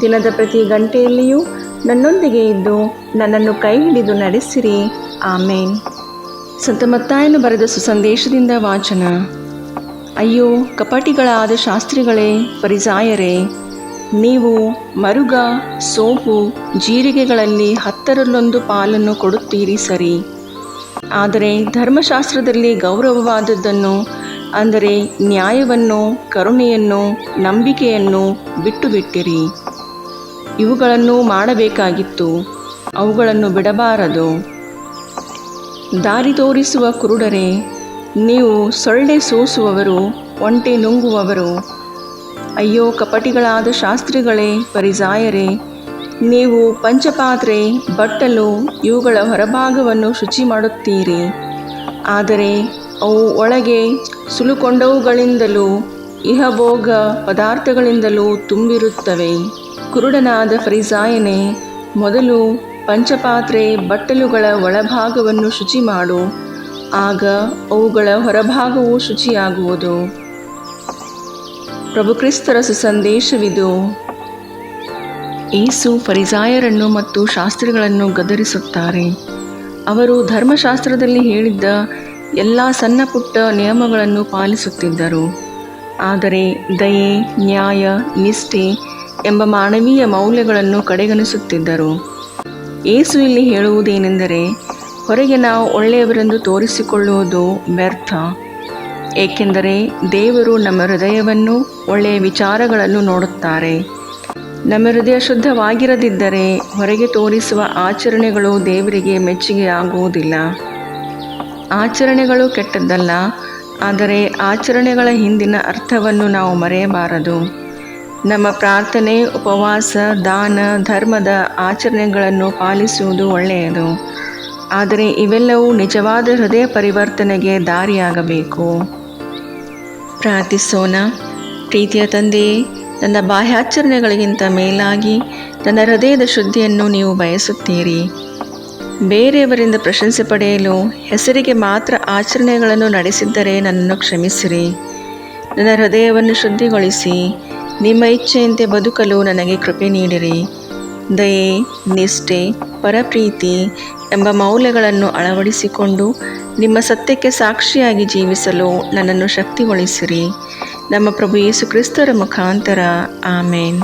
ದಿನದ ಪ್ರತಿ ಗಂಟೆಯಲ್ಲಿಯೂ ನನ್ನೊಂದಿಗೆ ಇದ್ದು ನನ್ನನ್ನು ಕೈ ಹಿಡಿದು ನಡೆಸಿರಿ. ಆಮೇನ್. ಸಂತ ಮತ್ತಾಯನು ಬರೆದ ಸುಸಂದೇಶದಿಂದ ವಾಚನ. ಅಯ್ಯೋ, ಕಪಟಿಗಳಾದ ಶಾಸ್ತ್ರಿಗಳೇ, ಪರಿಸಾಯರೇ, ನೀವು ಮರುಗ, ಸೋಪು, ಜೀರಿಗೆಗಳಲ್ಲಿ ಹತ್ತರಲ್ಲೊಂದು ಪಾಲನ್ನು ಕೊಡುತ್ತೀರಿ ಸರಿ. ಆದರೆ ಧರ್ಮಶಾಸ್ತ್ರದಲ್ಲಿ ಗೌರವವಾದದ್ದನ್ನು, ಅಂದರೆ ನ್ಯಾಯವನ್ನು, ಕರುಣೆಯನ್ನು, ನಂಬಿಕೆಯನ್ನು ಬಿಟ್ಟು ಬಿಟ್ಟಿರಿ ಇವುಗಳನ್ನು ಮಾಡಬೇಕಾಗಿತ್ತು. ಅವುಗಳನ್ನು ಬಿಡಬಾರದು. ದಾರಿ ತೋರಿಸುವ ಕುರುಡರೇ, ನೀವು ಸೊಳ್ಳೆ ಸೋಸುವವರು, ಒಂಟೆ ನುಂಗುವವರು. ಅಯ್ಯೋ, ಕಪಟಿಗಳಾದ ಶಾಸ್ತ್ರಿಗಳೇ, ಪರಿಸಾಯರೇ, ನೀವು ಪಂಚಪಾತ್ರೆ, ಬಟ್ಟಲು, ಇವುಗಳ ಹೊರಭಾಗವನ್ನು ಶುಚಿ ಮಾಡುತ್ತೀರಿ. ಆದರೆ ಅವು ಒಳಗೆ ಸುಲುಕೊಂಡವುಗಳಿಂದಲೂ, ಇಹಭೋಗ ಪದಾರ್ಥಗಳಿಂದಲೂ ತುಂಬಿರುತ್ತವೆ. ಕುರುಡನಾದ ಫರಿಸಾಯನೇ, ಮೊದಲು ಪಂಚಪಾತ್ರೆ ಬಟ್ಟಲುಗಳ ಒಳಭಾಗವನ್ನು ಶುಚಿ ಮಾಡು. ಆಗ ಅವುಗಳ ಹೊರಭಾಗವು ಶುಚಿಯಾಗುವುದು. ಪ್ರಭುಕ್ರಿಸ್ತರ ಸುಸಂದೇಶವಿದು. ಏಸು ಫರಿಸಾಯರನ್ನು ಮತ್ತು ಶಾಸ್ತ್ರಿಗಳನ್ನು ಗದರಿಸುತ್ತಾರೆ. ಅವರು ಧರ್ಮಶಾಸ್ತ್ರದಲ್ಲಿ ಹೇಳಿದ್ದ ಎಲ್ಲ ಸಣ್ಣ ಪುಟ್ಟ ನಿಯಮಗಳನ್ನು ಪಾಲಿಸುತ್ತಿದ್ದರು. ಆದರೆ ದಯೆ, ನ್ಯಾಯ, ನಿಷ್ಠೆ ಎಂಬ ಮಾನವೀಯ ಮೌಲ್ಯಗಳನ್ನು ಕಡೆಗಣಿಸುತ್ತಿದ್ದರು. ಏಸು ಇಲ್ಲಿ ಹೇಳುವುದೇನೆಂದರೆ, ಹೊರಗೆ ನಾವು ಒಳ್ಳೆಯವರೆಂದು ತೋರಿಸಿಕೊಳ್ಳುವುದು ವ್ಯರ್ಥ. ಏಕೆಂದರೆ ದೇವರು ನಮ್ಮ ಹೃದಯವನ್ನು ಒಳ್ಳೆಯ ವಿಚಾರಗಳನ್ನು ನೋಡುತ್ತಾರೆ. ನಮ್ಮ ಹೃದಯ ಶುದ್ಧವಾಗಿರದಿದ್ದರೆ ಹೊರಗೆ ತೋರಿಸುವ ಆಚರಣೆಗಳು ದೇವರಿಗೆ ಮೆಚ್ಚುಗೆ ಆಗುವುದಿಲ್ಲ ಆಚರಣೆಗಳು ಕೆಟ್ಟದ್ದಲ್ಲ, ಆದರೆ ಆಚರಣೆಗಳ ಹಿಂದಿನ ಅರ್ಥವನ್ನು ನಾವು ಮರೆಯಬಾರದು. ನಮ್ಮ ಪ್ರಾರ್ಥನೆ, ಉಪವಾಸ, ದಾನ, ಧರ್ಮದ ಆಚರಣೆಗಳನ್ನು ಪಾಲಿಸುವುದು ಒಳ್ಳೆಯದು. ಆದರೆ ಇವೆಲ್ಲವೂ ನಿಜವಾದ ಹೃದಯ ಪರಿವರ್ತನೆಗೆ ದಾರಿಯಾಗಬೇಕು. ಪ್ರಾರ್ಥಿಸೋಣ. ಪ್ರೀತಿಯ ತಂದೆಯೇ, ನನ್ನ ಬಾಹ್ಯಾಚರಣೆಗಳಿಗಿಂತ ಮೇಲಾಗಿ ನನ್ನ ಹೃದಯದ ಶುದ್ಧಿಯನ್ನು ನೀವು ಬಯಸುತ್ತೀರಿ. ಬೇರೆಯವರಿಂದ ಪ್ರಶಂಸೆ ಪಡೆಯಲು ಹೆಸರಿಗೆ ಮಾತ್ರ ಆಚರಣೆಗಳನ್ನು ನಡೆಸಿದ್ದರೆ ನನ್ನನ್ನು ಕ್ಷಮಿಸಿರಿ. ನನ್ನ ಹೃದಯವನ್ನು ಶುದ್ಧಿಗೊಳಿಸಿ. ನಿಮ್ಮ ಇಚ್ಛೆಯಂತೆ ಬದುಕಲು ನನಗೆ ಕೃಪೆ ನೀಡಿರಿ. ದಯೆ, ನಿಷ್ಠೆ, ಪರಪ್ರೀತಿ ಎಂಬ ಮೌಲ್ಯಗಳನ್ನು ಅಳವಡಿಸಿಕೊಂಡು ನಿಮ್ಮ ಸತ್ಯಕ್ಕೆ ಸಾಕ್ಷಿಯಾಗಿ ಜೀವಿಸಲು ನನ್ನನ್ನು ಶಕ್ತಿಗೊಳಿಸಿರಿ. ನಮ್ಮ ಪ್ರಭು ಯೇಸು ಕ್ರಿಸ್ತರ ಮುಖಾಂತರ. ಆಮೇನ್.